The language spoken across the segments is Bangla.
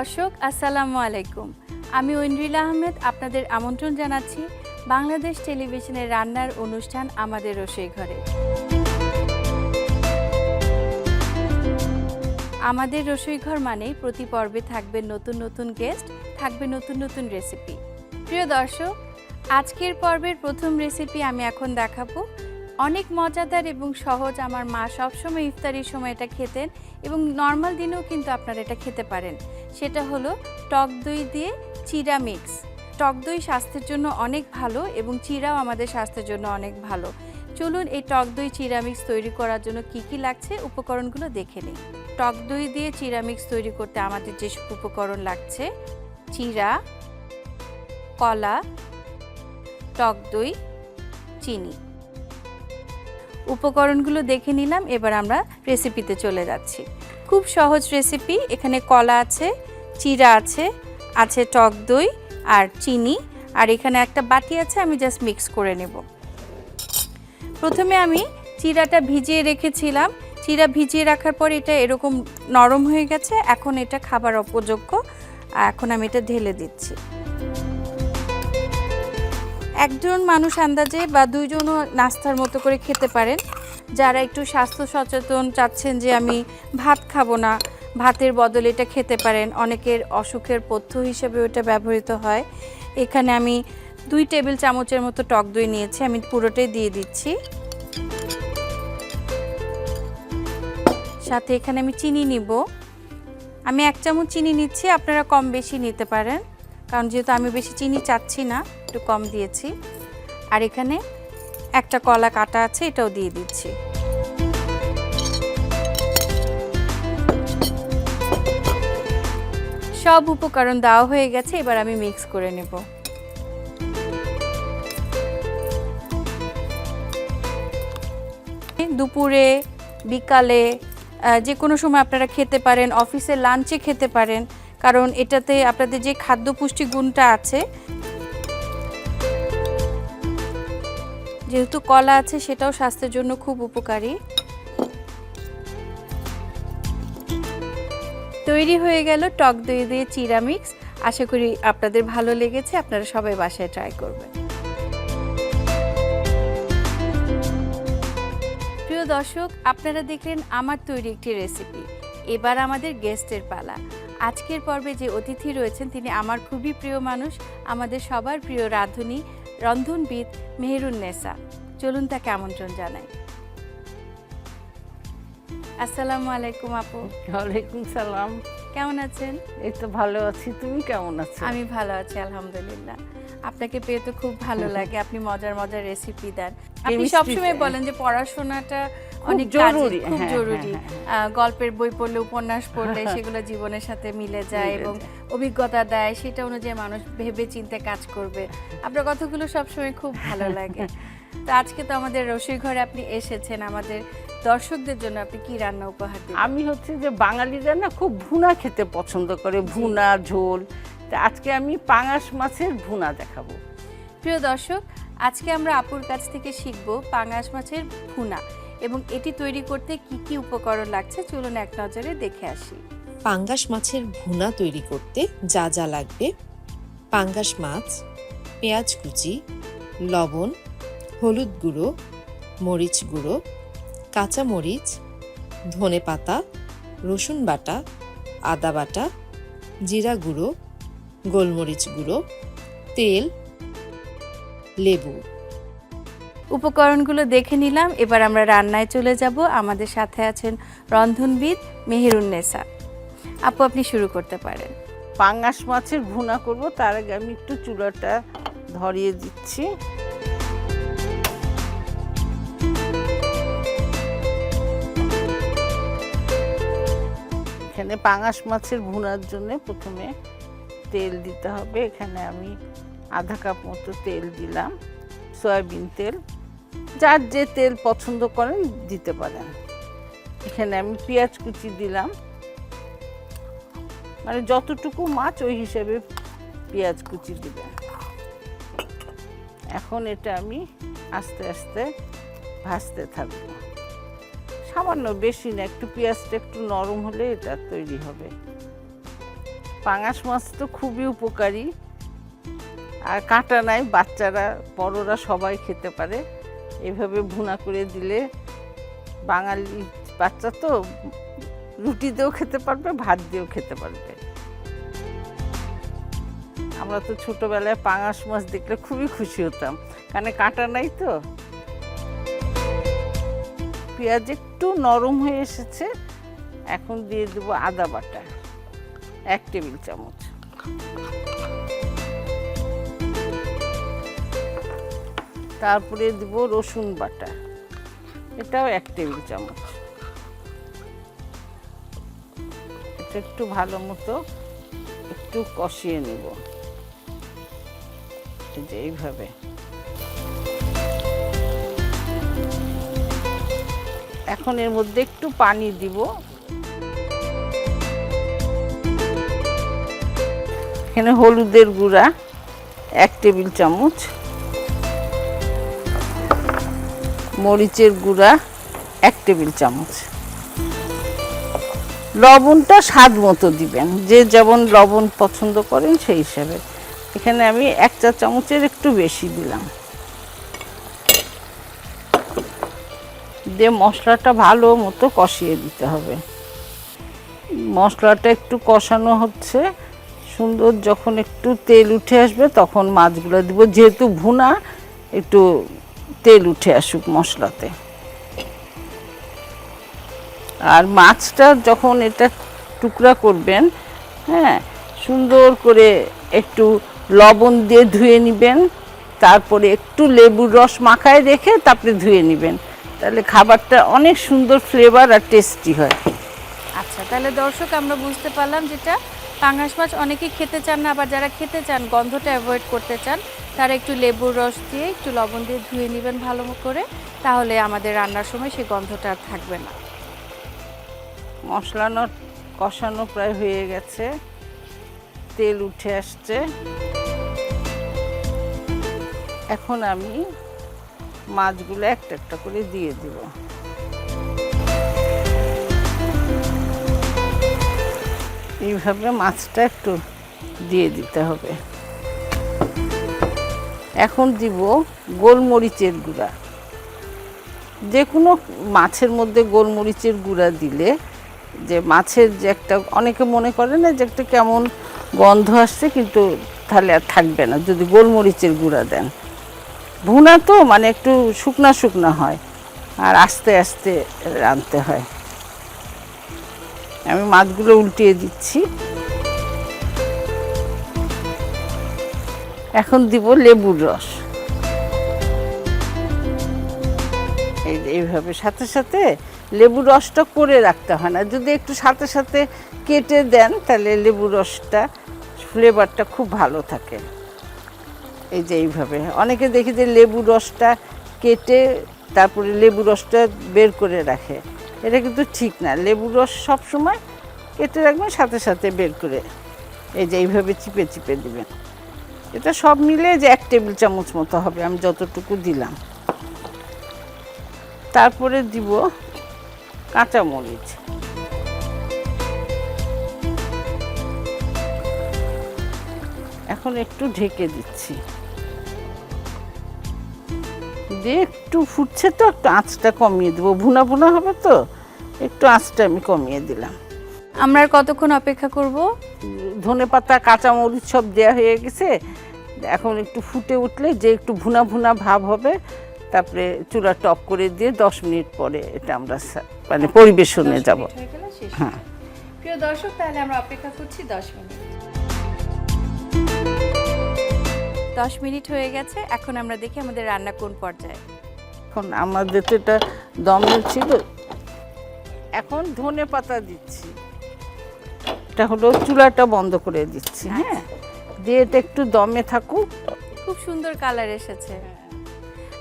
দর্শক, আসসালামু আলাইকুম। আমি ঐন্দ্রিলা আহমেদ আপনাদের আমন্ত্রণ জানাচ্ছি বাংলাদেশ টেলিভিশনের রান্নার অনুষ্ঠান আমাদের রসোই ঘরে। আমাদের রসোই ঘর মানেই প্রতি পর্বে থাকবে নতুন নতুন গেস্ট থাকবে নতুন নতুন রেসিপি প্রিয় দর্শক, আজকের পর্বের প্রথম রেসিপি আমি এখন দেখাবো অনেক মজাদার এবং সহজ। আমার মা সবসময় ইফতারির সময় এটা খেতেন এবং নর্মাল দিনেও কিন্তু আপনারা এটা খেতে পারেন। সেটা হলো টক দই দিয়ে চিরা মিক্স টক দই স্বাস্থ্যের জন্য অনেক ভালো এবং চিরাও আমাদের স্বাস্থ্যের জন্য অনেক ভালো। চলুন এই টক দই চিরা মিক্স তৈরি করার জন্য কি কি লাগছে উপকরণগুলো দেখে নিই। টক দই দিয়ে চিরা মিক্স তৈরি করতে আমাদের যেসব উপকরণ লাগছে চিরা, কলা, টক দই, চিনি। উপকরণগুলো দেখে নিলাম, এবার আমরা রেসিপিতে চলে যাচ্ছি। খুব সহজ রেসিপি এখানে কলা আছে, চিরা আছে আছে টক দই আর চিনি, আর এখানে একটা বাটি আছে, আমি জাস্ট মিক্স করে নেব। প্রথমে আমি চিরাটা ভিজিয়ে রেখেছিলাম। চিরা ভিজিয়ে রাখার পর এটা এরকম নরম হয়ে গেছে, এখন এটা খাবার উপযোগ্য এখন আমি এটা ঢেলে দিচ্ছি। একজন মানুষ আন্দাজে বা দুইজনও নাস্তার মতো করে খেতে পারেন। যারা একটু স্বাস্থ্য সচেতন চাচ্ছেন যে আমি ভাত খাব না, ভাতের বদলে এটা খেতে পারেন। অনেকের অসুখের পথ্য হিসেবে ওটা ব্যবহৃত হয়। এখানে আমি দুই টেবিল চামচের মতো টক দই নিয়েছি, আমি পুরোটাই দিয়ে দিচ্ছি। সাথে এখানে আমি চিনি নিব। আমি এক চামচ চিনি নিচ্ছি, আপনারা কম বেশি নিতে পারেন। কারণ যেহেতু আমি বেশি চিনি চাচ্ছি না একটু কম দিয়েছি। আর এখানে একটা কলা কাটা আছে, এটাও দিয়ে দিচ্ছি। সব উপকরণ দেওয়া হয়ে গেছে, এবার আমি মিক্স করে নেব। দুপুরে, বিকালে যে কোনো সময় আপনারা খেতে পারেন অফিসে লাঞ্চে খেতে পারেন, কারণ এটাতে আপনাদের যে খাদ্য পুষ্টি গুণটা আছে যেহেতু কলা আছে, সেটাও স্বাস্থ্যের জন্য খুব উপকারী। তৈরি হয়ে গেল টক দই দিয়ে চিরা মিক্স। আশা করি আপনাদের ভালো লেগেছে, আপনারা সবাই বাসায় ট্রাই করবেন। প্রিয় দর্শক, আপনারা দেখলেন আমার তৈরি একটি রেসিপি। এবার আমাদের গেস্টের পালা। আজকের পর্বে যে অতিথি রয়েছেন, তিনি আমার খুবই প্রিয় মানুষ, আমাদের সবার প্রিয় রাঁধুনি রন্ধনবিদ মেহরুন নেসা। চলুন তাকে আমন্ত্রণ জানাই। আসসালামু আলাইকুম আপু। ওয়ালাইকুম সালাম। কেমন আছেন? এই তো ভালো আছি। তুমি কেমন আছো? আমি ভালো আছি আলহামদুলিল্লাহ। আপনাকে পেয়ে তো খুব ভালো লাগে। আপনি মজার মজার রেসিপি দেন। আপনি সবসময় বলেন যে পড়াশোনাটা অনেক জরুরি, খুব হ্যাঁ, জরুরি। হ্যাঁ, হ্যাঁ। গল্পের বই পড়লে উপন্যাস পড়লে সেগুলো জীবনের সাথে মিলে যায় এবং অভিজ্ঞতা দেয় সেটা অনুযায়ী মানুষ ভেবে চিন্তে কাজ করবে। আপনার কথাগুলো সবসময় খুব ভালো লাগে। তো আজকে তো আমাদের রসোই ঘরে আপনি এসেছেন আমাদের দর্শকদের জন্য আপনি কি রান্না উপহার দেবেন? আমি হচ্ছে যে বাঙালিরা না খুব ভুনা খেতে পছন্দ করে ভুনা ঝোল। তা আজকে আমি পাঙাশ মাছের ভুনা দেখাবো। প্রিয় দর্শক আজকে আমরা আপুর কাছ থেকে শিখব পাঙাশ মাছের ভুনা। এবং এটি তৈরি করতে কি কি উপকরণ লাগছে চলুন এক নজরে দেখে আসি। পাঙ্গাস মাছের ভুনা তৈরি করতে যা যা লাগবে। পাঙ্গাস মাছ, পেঁয়াজ কুচি, লবণ, হলুদ গুঁড়ো, মরিচ গুঁড়ো, কাঁচা মরিচ, ধনে পাতা, রসুন বাটা, আদা বাটা, জিরা গুঁড়ো, গোলমরিচ গুঁড়ো, তেল, লেবু। উপকরণগুলো দেখে নিলাম। এবার আমরা রান্নায় চলে যাব। আমাদের সাথে আছেন রন্ধনবিদ মেহেরুন্নেসা আপু, আপনি শুরু করতে পারেন। পাঙাশ মাছের ভুনা করব, তার আগে আমি একটু চুলাটা ধরিয়ে দিচ্ছি। এখানে পাঙাশ মাছের ভুনার জন্য প্রথমে তেল দিতে হবে। এখানে আমি আধা কাপ মতো তেল দিলাম। সয়াবিন তেল। যার যে তেল পছন্দ করেন দিতে পারেন। এখানে আমি পেঁয়াজ কুচি দিলাম। মানে যতটুকু মাছ, ওই হিসেবে পেঁয়াজ কুচি দিবেন এখন এটা আমি আস্তে আস্তে ভাজতে থাকব। সামান্য বেশি না, একটু পেঁয়াজটা একটু নরম হলে এটা তৈরি হবে। পাঙাশ মাছ তো খুবই উপকারী। আর কাঁটা নাই, বাচ্চারা, বড়রা সবাই খেতে পারে। এভাবে ভুনা করে দিলে বাঙালি বাচ্চা তো রুটি দিয়েও খেতে পারবে ভাত দিয়েও খেতে পারবে। আমরা তো ছোটোবেলায় পাঙাশ মাছ দেখলে খুবই খুশি হতাম। কারণ কাঁটা নাই তো? পেঁয়াজ একটু নরম হয়ে এসেছে, এখন দিয়ে দেবো আদা বাটা, এক টেবিল চামচ। তারপরে দেব রসুন বাটা। এটাও এক টেবিল চামচ। এটা একটু ভালো মতো একটু কষিয়ে নেব। যে এইভাবে। এখন এর মধ্যে একটু পানি দিব। এখানে হলুদের গুঁড়া এক টেবিল চামচ। মরিচের গুঁড়া এক টেবিল চামচ। লবণটা স্বাদ মতো দিবেন। যে যেমন লবণ পছন্দ করেন সেই হিসাবে। এখানে আমি এক চা চামচের একটু বেশি দিলাম। দিয়ে মশলাটা ভালো মতো কষিয়ে দিতে হবে। মশলাটা একটু কষানো হচ্ছে। সুন্দর যখন একটু তেল উঠে আসবে তখন মাছগুলো দিব। যেহেতু ভুনা, একটু তেল উঠে আসুক মশলাতে। আর মাছটা যখন এটা টুকরা করবেন হ্যাঁ সুন্দর করে একটু লবণ দিয়ে ধুয়ে নেবেন, তারপরে একটু লেবুর রস মাখায় রেখে তারপরে ধুয়ে নেবেন। তাহলে খাবারটা অনেক সুন্দর ফ্লেভার আর টেস্টি হয়। আচ্ছা তাহলে দর্শক, আমরা বুঝতে পারলাম যেটা। পাঙাশ মাছ অনেকেই খেতে চান না, আবার যারা খেতে চান, গন্ধটা অ্যাভয়েড করতে চান তারা একটু লেবুর রস দিয়ে একটু লবণ দিয়ে ধুয়ে নেবেন ভালো করে, তাহলে আমাদের রান্নার সময় সেই গন্ধটা আর থাকবে না। মশলানো কষানো প্রায় হয়ে গেছে, তেল উঠে আসছে। এখন আমি মাছগুলো একটা একটা করে দিয়ে দিব। এইভাবে মাছটা একটু দিয়ে দিতে হবে। এখন দিব গোলমরিচের গুঁড়া। যে কোনো মাছের মধ্যে গোলমরিচের গুঁড়া দিলে যে মাছের যে একটা, অনেকে মনে করে না যে একটা কেমন গন্ধ আসছে, কিন্তু তাহলে আর থাকবে না, যদি গোলমরিচের গুঁড়া দেন। ভুনা তো মানে একটু শুকনা শুকনা হয়, আর আস্তে আস্তে রাঁধতে হয়। আমি মাছগুলো উল্টিয়ে দিচ্ছি। এখন দিব লেবুর রস। এইভাবে সাথে সাথে লেবুর রসটা করে রাখতে হয় না। যদি একটু সাথে সাথে কেটে দেন, তাহলে লেবুর রসটা, ফ্লেভারটা খুব ভালো থাকে। এই যে এইভাবে। অনেকে দেখি যে লেবুর রসটা কেটে তারপরে লেবুর রসটা বের করে রাখে। এটা কিন্তু ঠিক না। লেবুর রস সবসময় কেটে রাখবেন, সাথে সাথে বের করে। এই যে এইভাবে চিপে চিপে দিবেন। এটা সব মিলে যে এক টেবিল চামচ মতো হবে আমি যতটুকু দিলাম। তারপরে দিব কাঁচামরিচ। এখন একটু ঢেকে দিচ্ছি। দিয়ে একটু ফুটছে তো, একটু আঁচটা কমিয়ে দেবো। ভুনা ভুনা হবে তো, একটু আঁচটা আমি কমিয়ে দিলাম। আমরা আর কতক্ষণ অপেক্ষা করব? ধনে পাতা কাঁচামরিচ সব দেওয়া হয়ে গেছে। এখন একটু ফুটে উঠলে যে একটু ভুনা ভুনা ভাব হবে তারপরে চুলা টপ করে দিয়ে দশ মিনিট পরে এটা আমরা মানে পরিবেশনে যাব। হ্যাঁ। প্রিয় দর্শক তাহলে আমরা অপেক্ষা করছি দশ মিনিট। দশ মিনিট হয়ে গেছে এখন আমরা দেখি আমাদের রান্না কোন পর্যায়ে। এখন আমাদের তো এটা দমে ছিল। এখন ধনে পাতা দিচ্ছি। এটা হলো চুলাটা বন্ধ করে দিচ্ছি হ্যাঁ? দিয়ে এটা একটু দমে থাকুক। খুব সুন্দর কালার এসেছে।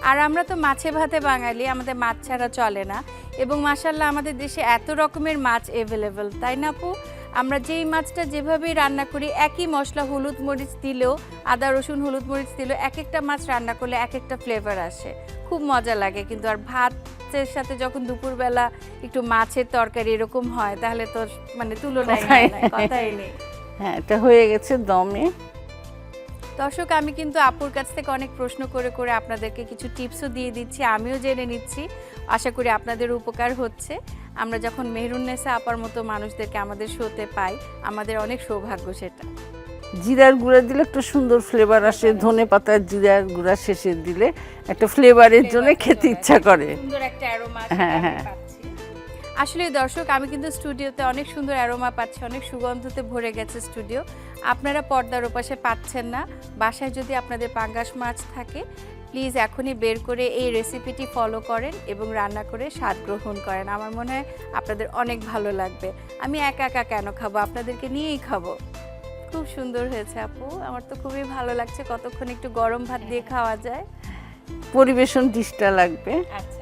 আর আমরা তো মাছে ভাতে বাঙালি আমাদের মাছ ছাড়া চলে না। এবং মাসাল্লাহ আমাদের দেশে এত রকমের মাছ এভেলেবেল তাই না আপু? আমরা যেই মাছটা যেভাবেই রান্না করি একই মশলা হলুদ মরিচ দিলেও আদা রসুন হলুদ মরিচ দিলেও এক একটা মাছ রান্না করলে এক একটা ফ্লেভার আসে। খুব মজা লাগে কিন্তু। আর ভাতের সাথে যখন দুপুরবেলা একটু মাছের তরকারি এরকম হয় তাহলে তো মানে তুলনায় কথাই নেই। হ্যাঁ এটা হয়ে গেছে দমে। দর্শক আমি কিন্তু আপুর কাছ থেকে অনেক প্রশ্ন করে করে আপনাদেরকে কিছু টিপসও দিয়ে দিচ্ছি আমিও জেনে নিচ্ছি। আশা করি আপনাদের উপকার হচ্ছে। আমরা যখন মেহরুন্নেসা আপার মতো মানুষদেরকে আমাদের শোতে পাই আমাদের অনেক সৌভাগ্য সেটা। জিরার গুঁড়া দিলে একটা সুন্দর ফ্লেভার আসে ধনে পাতার জিরার গুঁড়া শেষে দিলে একটা ফ্লেভারের জন্য খেতে ইচ্ছা করে। সুন্দর একটা অ্যারোমা হ্যাঁ, হ্যাঁ। আসলে দর্শক আমি কিন্তু স্টুডিওতে অনেক সুন্দর অ্যারোমা পাচ্ছি অনেক সুগন্ধতে ভরে গেছে স্টুডিও আপনারা পর্দার ওপাশে পাচ্ছেন না বাসায় যদি আপনাদের পাঙ্গাস মাছ থাকে প্লিজ এখনই বের করে এই রেসিপিটি ফলো করেন এবং রান্না করে স্বাদ গ্রহণ করেন। আমার মনে হয় আপনাদের অনেক ভালো লাগবে। আমি একা একা কেন খাব? আপনাদেরকে নিয়েই খাব। খুব সুন্দর হয়েছে আপু। আমার তো খুবই ভালো লাগছে কতক্ষণ একটু গরম ভাত দিয়ে খাওয়া যায়। পরিবেশন ডিশটা লাগবে। আচ্ছা।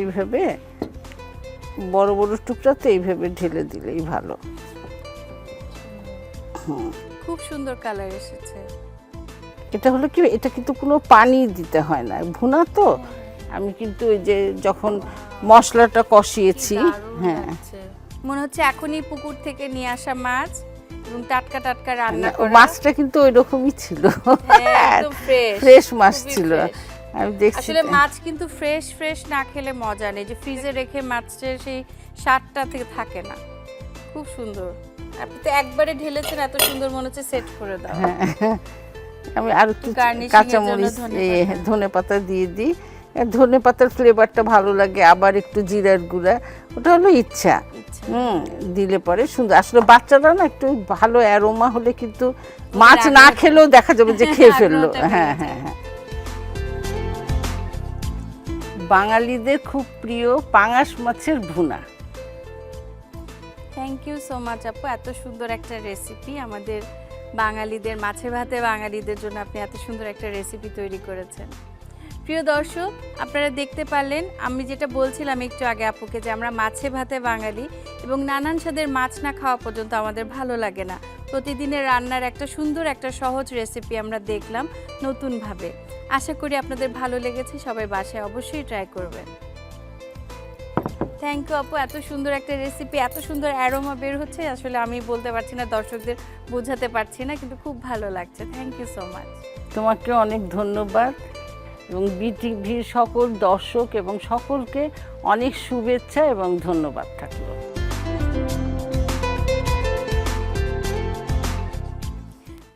এইভাবে বড় বড় টুকরা তো এইভাবে ঢেলে দিলেই ভালো। খুব সুন্দর কালার এসেছে। এটা হলো কি এটা কিন্তু কোনো পানি দিতে হয় না। ভুনা তো? আমি কিন্তু ওই যে যখন মশলাটা কষিয়েছি হ্যাঁ। মনে হচ্ছে। এখনই পুকুর থেকে নিয়ে আসা মাছ এবং টাটকা টাটকা রান্না করা। মাছটা কিন্তু ওই রকমই ছিল। হ্যাঁ, একদম fresh, ফ্রেশ মাছ ছিল। আমি দেখছি আসলে মাছ কিন্তু ফ্রেশ ফ্রেশ না খেলে মজা নেই। যে ফ্রিজে রেখে মাছের সেই স্বাদটা থেকে থাকে না। খুব সুন্দর। আপনি তো একবারে ঢেলেছেন এত সুন্দর মনে হচ্ছে সেট করে দাও। হ্যাঁ, আমি আর একটু কাঁচামরিচ। ধনে পাতা দিয়ে দিই। ধনে পাতার ফ্লেভারটা ভালো লাগে আবার একটু জিরার গুঁড়া ওটা হলো ইচ্ছা। হুম দিলে পরে সুন্দর। আসলে বাচ্চারা না একটু ভালো অ্যারোমা হলে কিন্তু মাছ না খেলেও দেখা যাবে যে খেয়ে ফেলল। হ্যাঁ হ্যাঁ হ্যাঁ। বাঙালিদের খুব প্রিয় পাঙাশ মাছের ভুনা। থ্যাংক ইউ সো মাচ আপু। এত সুন্দর একটা রেসিপি আমাদের বাঙালিদের মাছে ভাতে বাঙালিদের জন্য আপনি এত সুন্দর একটা রেসিপি তৈরি করেছেন। প্রিয় দর্শক, আপনারা দেখতে পারলেন, আমি যেটা বলছিলাম একটু আগে আপুকে যে আমরা মাছে ভাতে বাঙালি এবং নানান স্বাদের মাছ না খাওয়া পর্যন্ত আমাদের ভালো লাগে না। প্রতিদিনের রান্নার একটা সুন্দর, একটা সহজ রেসিপি আমরা দেখলাম নতুনভাবে। আশা করি আপনাদের ভালো লেগেছে, সবাই বাসায় অবশ্যই ট্রাই করবেন। থ্যাংক ইউ আপু, এত সুন্দর একটা রেসিপি এত সুন্দর অ্যারোমা বের হচ্ছে, আসলে আমি বলতে পারছি না, দর্শকদের বোঝাতে পারছি না, কিন্তু খুব ভালো লাগছে। থ্যাংক ইউ সো মাচ তোমাকে অনেক ধন্যবাদ। এবং বিটিভির সকল দর্শক এবং সকলকে অনেক শুভেচ্ছা এবং ধন্যবাদ থাকল।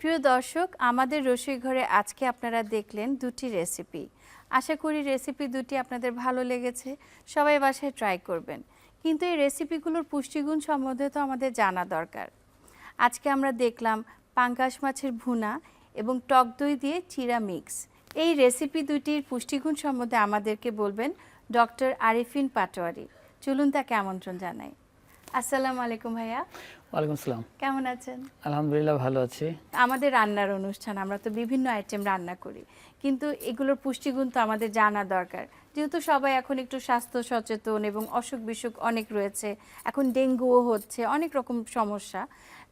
প্রিয় দর্শক, আমাদের রসুই ঘরে আজকে আপনারা দেখলেন দুটি রেসিপি আশা করি রেসিপি দুটি আপনাদের ভালো লেগেছে, সবাই বাসায় ট্রাই করবেন। কিন্তু এই রেসিপিগুলোর পুষ্টিগুণ সম্বন্ধে তো আমাদের জানা দরকার। আজকে আমরা দেখলাম পাঙ্গাস মাছের ভুনা এবং টক দই দিয়ে চিরা মিক্স। এই রেসিপি দুটির পুষ্টিগুণ সম্বন্ধে আমাদেরকে বলবেন ডক্টর আরিফিন পাটোয়ারি। চলুন তাকে আমন্ত্রণ জানাই। আসসালামু আলাইকুম ভাইয়া। ওয়ালাইকুম আসসালাম। কেমন আছেন? আলহামদুলিল্লাহ ভালো আছি। আমাদের রান্নার অনুষ্ঠান আমরা তো বিভিন্ন আইটেম রান্না করি। কিন্তু এগুলোর পুষ্টিগুণ তো আমাদের জানা দরকার। যেহেতু সবাই এখন একটু স্বাস্থ্য সচেতন এবং অসুখ বিসুখ অনেক রয়েছে এখন ডেঙ্গুও হচ্ছে অনেক রকম সমস্যা।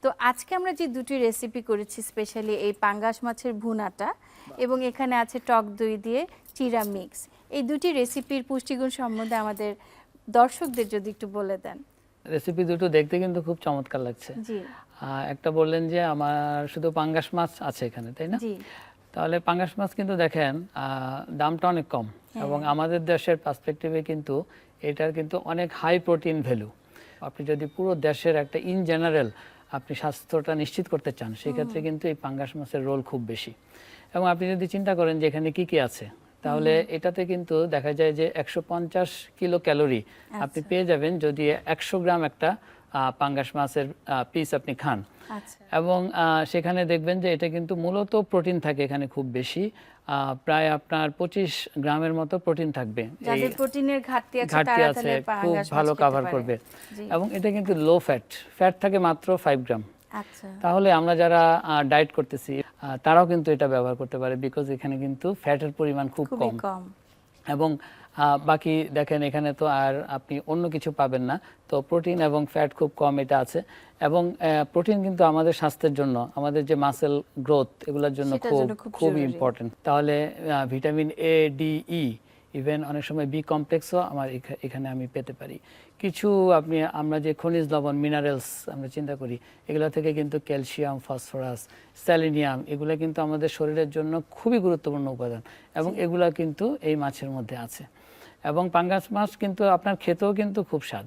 তো আজকে আমরা যে দুটি রেসিপি করেছি স্পেশালি এই পাঙ্গাস মাছের ভুনাটা এবং এখানে আছে টক দই দিয়ে চিরা মিক্স। এই দুটি রেসিপির পুষ্টিগুণ সম্বন্ধে আমাদের দর্শকদের যদি একটু বলে দেন। রেসিপি দুটো দেখতে কিন্তু খুব চমৎকার লাগছে। একটা বললেন যে আমার শুধু পাঙ্গাস মাছ আছে এখানে তাই না? তাহলে পাঙ্গাস মাছ কিন্তু দেখেন আহ, দামটা অনেক কম এবং আমাদের দেশের পার্সপেক্টিভে কিন্তু এটার কিন্তু অনেক হাই প্রোটিন ভ্যালু আপনি যদি পুরো দেশের একটা ইন জেনারেল আপনি স্বাস্থ্যটা নিশ্চিত করতে চান সেক্ষেত্রে কিন্তু এই পাঙ্গাস মাছের রোল খুব বেশি। এবং আপনি যদি চিন্তা করেন যে এখানে কি কি আছে তাহলে এটাতে কিন্তু দেখা যায় যে একশো পঞ্চাশ কিলো ক্যালোরি আপনি পেয়ে যাবেন যদি একশো গ্রাম একটা পাঙ্গাস মাছের পিস আপনি খান। আচ্ছা। এবং সেখানে দেখবেন যে এটা কিন্তু মূলত প্রোটিন থাকে এখানে খুব বেশি প্রায় আপনার পঁচিশ গ্রামের মতো প্রোটিন থাকবে। প্রোটিনের ঘাটতি আছে খুব ভালো কাভার করবে। এবং এটা কিন্তু লো ফ্যাট ফ্যাট থাকে মাত্র ফাইভ গ্রাম আচ্ছা তাহলে আমরা যারা ডায়েট করতেছি তারাও কিন্তু এটা ব্যবহার করতে পারে বিকজ এখানে কিন্তু ফ্যাটের পরিমাণ খুব কম। এবং বাকি দেখেন এখানে তো আর আপনি অন্য কিছু পাবেন না। তো প্রোটিন এবং ফ্যাট খুব কম এটা আছে। এবং প্রোটিন কিন্তু আমাদের স্বাস্থ্যের জন্য আমাদের যে মাসেল গ্রোথ এগুলোর জন্য খুব খুব। ইম্পর্টেন্ট তাহলে vitamin A D E even অনেক সময় বি কমপ্লেক্সও আমার এখানে আমি পেতে পারি। কিছু আপনি আমরা যে খনিজ লবণ মিনারেলস আমরা চিন্তা করি এগুলো থেকে কিন্তু ক্যালসিয়াম ফসফরাস স্যালিনিয়াম এগুলো কিন্তু আমাদের শরীরের জন্য খুবই গুরুত্বপূর্ণ উপাদান এবং এগুলো কিন্তু এই মাছের মধ্যে আছে। এবং পাঙ্গাস মাছ কিন্তু আপনার খেতেও কিন্তু খুব স্বাদ।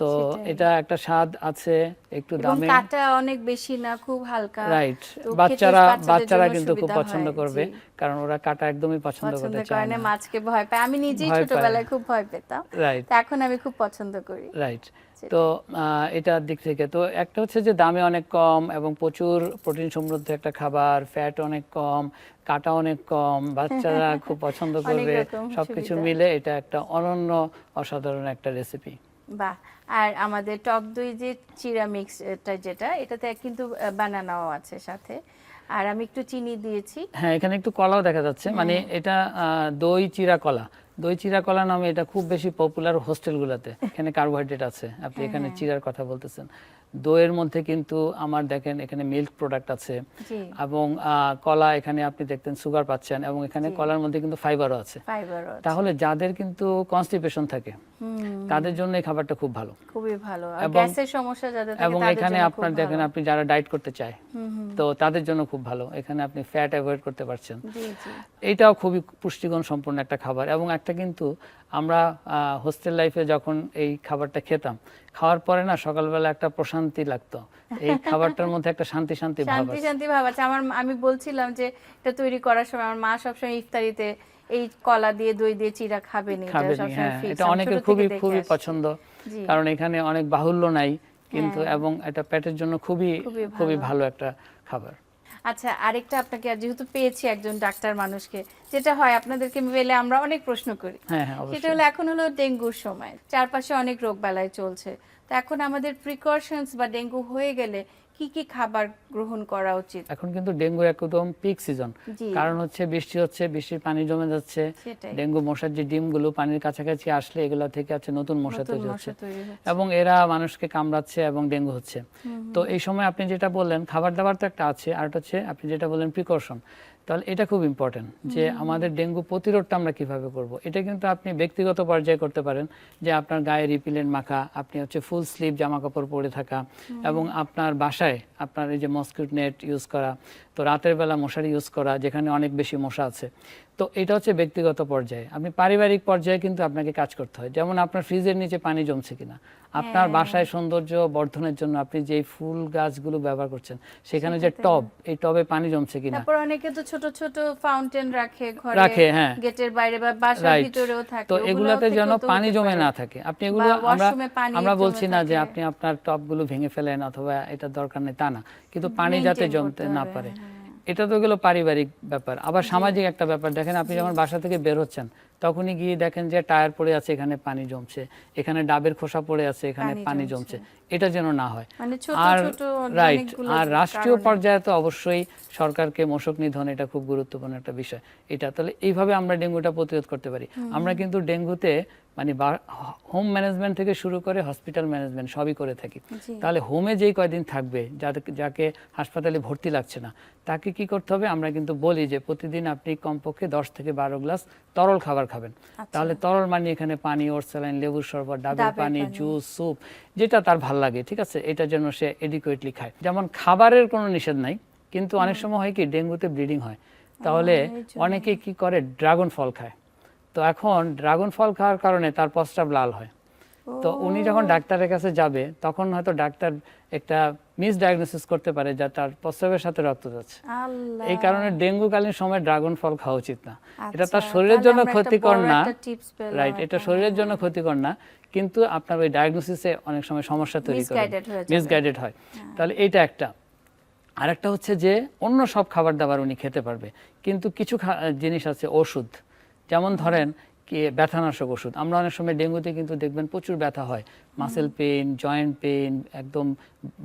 তো এটা একটা স্বাদ আছে একটু দামে কাটা অনেক বেশি না খুব হালকা। রাইট বাচ্চারা বাচ্চারা কিন্তু খুব পছন্দ করবে কারণ ওরা কাটা একদমই পছন্দ করতে চায় না। মাছকে ভয় পায়। আমি নিজেই ছোটবেলায় খুব ভয় পেতাম। রাইট এখন আমি খুব পছন্দ করি। রাইট তো এটার দিক থেকে তো একটা হচ্ছে যে দামে অনেক কম এবং প্রচুর প্রোটিন সমৃদ্ধ একটা খাবার ফ্যাট অনেক কম কাটা অনেক কম বাচ্চারা খুব পছন্দ করবে। সবকিছু মিলে এটা একটা অনন্য অসাধারণ একটা রেসিপি বাহ। আর আমাদের টক দই যে চিরা মিক্সটা যেটা এটাতে কিন্তু বানানাও আছে সাথে। আর আমি একটু চিনি দিয়েছি। হ্যাঁ এখানে একটু কলাও দেখা যাচ্ছে। মানে এটা আহ, দই চিরা কলা। দই চিরা কলা নামে এটা খুব বেশি পপুলার হোস্টেলগুলোতে এখানে কার্বোহাইড্রেট আছে। আপনি এখানে চিরার কথা বলতেছেন। দইয়ের মধ্যে কিন্তু আমার দেখেন এখানে মিল্ক প্রোডাক্ট আছে এবং কলা এখানে আপনি দেখতেন সুগার পাচ্ছেন এবং এখানে কলার মধ্যে কিন্তু ফাইবারও আছে। তাহলে যাদের কিন্তু কনস্টিপেশন থাকে তাদের জন্য এই খাবারটা খুব ভালো। খুবই ভালো। গ্যাসের সমস্যা যাদের থাকে এবং এখানে আপনার দেখেন আপনি যারা ডায়েট করতে চায় তো তাদের জন্য খুব ভালো। এখানে আপনি ফ্যাট অ্যাভয়েড করতে পারছেন। জি জি। এইটাও খুবই পুষ্টিগুণ সম্পন্ন একটা খাবার এবং একটা কিন্তু আমরা হোস্টেল লাইফে যখন এই খাবারটা খেতাম খাওয়ার পরে না সকালবেলা একটা প্রশান্তি লাগতো। এই খাবারটার মধ্যে একটা শান্তি শান্তি ভাব শান্তি আছে। শান্তি ভাব আছে। আমার আমি বলছিলাম যে এটা তৈরি করার সময় আমার মা সবসময় ইফতারিতে এই কলা দিয়ে দই দিয়ে চিরা খাবেনি এটা সব সবসময় হ্যাঁ এটা অনেকের খুবই খুবই পছন্দ। কারণ এখানে অনেক বাহুল্য নাই কিন্তু হ্যাঁ। এবং এটা পেটের জন্য খুবই খুবই। ভালো একটা খাবার। আচ্ছা আরেকটা আপনাকে যেহেতু পেয়েছি একজন ডাক্তার মানুষকে যেটা হয় আপনাদেরকে মেলে আমরা অনেক প্রশ্ন করি। হ্যাঁ হ্যাঁ সেটা হলো এখন হলো ডেঙ্গুর সময় চারপাশে অনেক রোগ বেলায় চলছে। তো এখন আমাদের প্রিকশনস বা ডেঙ্গু হয়ে গেলে কি কি খাবার গ্রহণ করা উচিত? এখন কিন্তু ডেঙ্গু একদম পিক সিজন কারণ হচ্ছে বৃষ্টি হচ্ছে বৃষ্টির পানি জমে যাচ্ছে। ডেঙ্গু মশার যে ডিমগুলো পানির কাছাকাছি আসলে এগুলো থেকে আছে নতুন মশা তৈরি হচ্ছে। এবং এরা মানুষকে কামড়াচ্ছে এবং ডেঙ্গু হচ্ছে। তো এই সময় আপনি যেটা বললেন খাবার দাবার তো একটা আছে আর একটা হচ্ছে আপনি যেটা বললেন প্রিকশন তাহলে এটা খুব ইম্পর্টেন্ট যে আমাদের ডেঙ্গু প্রতিরোধটা আমরা কীভাবে করব। এটা কিন্তু আপনি ব্যক্তিগত পর্যায়ে করতে পারেন যে আপনার গায়ে রিপিলেন্ট মাখা আপনি হচ্ছে ফুল স্লিভ জামা কাপড় পরে থাকা এবং আপনার বাসায় আপনার এই যে মস্কিট নেট ইউজ করা তো রাতের বেলা মশারি ইউজ করা যেখানে অনেক বেশি মশা আছে। তো এটা হচ্ছে ব্যক্তিগত পর্যায়ে। আপনি পারিবারিক পর্যায়ে কিন্তু আপনাকে কাজ করতে হয়। যেমন আপনার ফ্রিজের নিচে পানি জমছে কিনা। আপনার হ্যাঁ। বাসায় সৌন্দর্য বর্ধনের জন্য আপনি যে ফুল গাছগুলো ব্যবহার করছেন সেখানে যে টব এই টবে পানি জমছে কিনা। তারপর অনেকে তো ছোট ছোট ফাউন্টেন রাখে ঘরে। রাখে, হ্যাঁ। গেটের বাইরে বা বাসার ভিতরেও থাকে। তো এগুলাতে যেন পানি জমে না থাকে। আপনি এগুলো আমরা আমরা বলছি না যে আপনি আপনার টবগুলো ভেঙে ফেলেন অথবা এটা দরকার নেই তা না। কিন্তু পানি যাতে জমতে না পারে। হ্যাঁ। এটা তো গেলো পারিবারিক ব্যাপার। আবার সামাজিক একটা ব্যাপার। দেখেন আপনি যখন বাসা থেকে বের হচ্ছেন তখনই গিয়ে দেখেন যে টায়ার পড়ে আছে এখানে পানি জমছে। এখানে ডাবের খোসা পড়ে আছে এখানে পানি জমছে। এটা যেন না হয়। মানে আর রাইট আর রাষ্ট্রীয় পর্যায়ে তো অবশ্যই সরকারকে মশক নিধন এটা খুব গুরুত্বপূর্ণ একটা বিষয়। এটা তাহলে এইভাবে আমরা ডেঙ্গুটা প্রতিরোধ করতে পারি। আমরা কিন্তু ডেঙ্গুতে মানে হোম ম্যানেজমেন্ট থেকে শুরু করে হসপিটাল ম্যানেজমেন্ট সবই করে থাকি। তাহলে হোমে যেই কয়দিন থাকবে যাকে হাসপাতালে ভর্তি লাগছে না তাকে কি করতে হবে? আমরা কিন্তু বলি যে প্রতিদিন আপনি কমপক্ষে দশ থেকে বারো গ্লাস তরল খাবার খাবেন। তাহলে তরল মানে এখানে পানি ওরসেলাইন লেবুর শরবত ডাবের পানি। জুস স্যুপ যেটা তার ভালো লাগে ঠিক আছে? এটা যেন সে এডিকুয়েটলি খায়। যেমন খাবারের কোনো নিষেধ নাই কিন্তু অনেক সময় হয় কি ডেঙ্গুতে ব্লিডিং হয়। তাহলে অনেকে কি করে? ড্রাগন ফল খায়। তো এখন ড্রাগন ফল খাওয়ার কারণে তার প্রস্রাব লাল হয়। তো উনি যখন ডাক্তারের কাছে যাবে তখন হয়তো ডাক্তার একটা মিস ডায়াগনোসিস করতে পারে যা তার প্রস্রাবের সাথে রক্ত যাচ্ছে। এই কারণে ডেঙ্গুকালীন সময় ড্রাগন ফল খাওয়া উচিত না। এটা তার আচ্ছা, শরীরের জন্য ক্ষতিকর না। রাইট এটা শরীরের জন্য ক্ষতিকর না। কিন্তু আপনার ওই ডায়াগনোসিসে অনেক সময় সমস্যা তৈরি করে। Misguided হয়ে। হ্যাঁ। মিসগাইডেড হয়। তাহলে এইটা একটা। আরেকটা হচ্ছে যে অন্য সব খাবার দাবার উনি খেতে পারবে। কিন্তু কিছু জিনিস আছে ওষুধ। যেমন ধরেন কি ব্যথানাশক ওষুধ? আমরা অনেক সময় ডেঙ্গুতে কিন্তু দেখবেন প্রচুর ব্যথা হয়। মাসেল পেন জয়েন্ট পেন একদম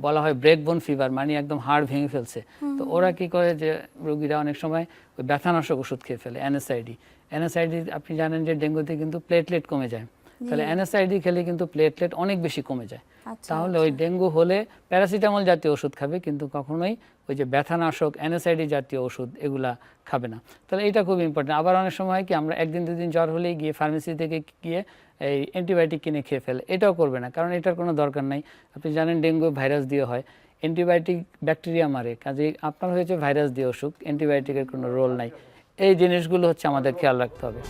বলা হয় ব্রেক বোন ফিভার মানে একদম হাড় ভেঙে ফেলছে। তো ওরা কি করে যে রোগীরা অনেক সময় ওই ব্যথানাশক ওষুধ খেয়ে ফেলে এনএসআইডি এনএসআইডি আপনি জানেন যে ডেঙ্গুতে কিন্তু প্লেটলেট কমে যায়। তাহলে এনএসআইডি খেলে কিন্তু প্লেটলেট অনেক বেশি কমে যায়। আচ্ছা, তাহলে ওই ডেঙ্গু হলে প্যারাসিটামল জাতীয় ওষুধ খাবে কিন্তু কখনোই ওই যে ব্যথানাশক এনএসআইডি জাতীয় ওষুধ এগুলা খাবে না। তাহলে এটা খুব ইম্পর্টেন্ট আবার অনেক সময় কি আমরা একদিন দুদিন জ্বর হলেই গিয়ে ফার্মেসি থেকে গিয়ে এই অ্যান্টিবায়োটিক কিনে খেয়ে ফেলে। এটাও করবে না কারণ এটার কোনো দরকার নাই। আপনি জানেন ডেঙ্গু ভাইরাস দিয়ে হয়। অ্যান্টিবায়োটিক ব্যাকটেরিয়া মারে কাজে আপনার হয়েছে ভাইরাস দিয়ে অসুখ অ্যান্টিবায়োটিকের কোনো রোল নাই। এই জিনিসগুলো হচ্ছে আমাদের খেয়াল রাখতে হবে।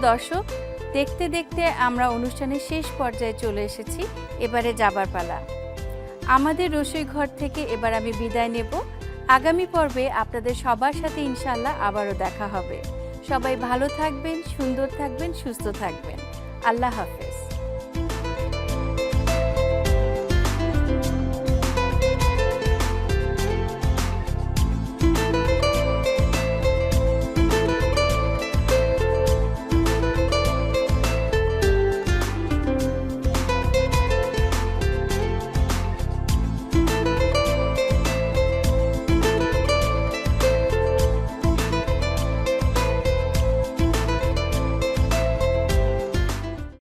দর্শক, দেখতে দেখতে আমরা অনুষ্ঠানের শেষ পর্যায়ে চলে এসেছি, এবারে যাবার পালা। আমাদের রসই ঘর থেকে এবার আমি বিদায় নেব। আগামী পর্বে আপনাদের সবার সাথে ইনশাল্লাহ আবারও দেখা হবে। সবাই ভালো থাকবেন, সুন্দর থাকবেন, সুস্থ থাকবেন। আল্লাহ হাফেজ।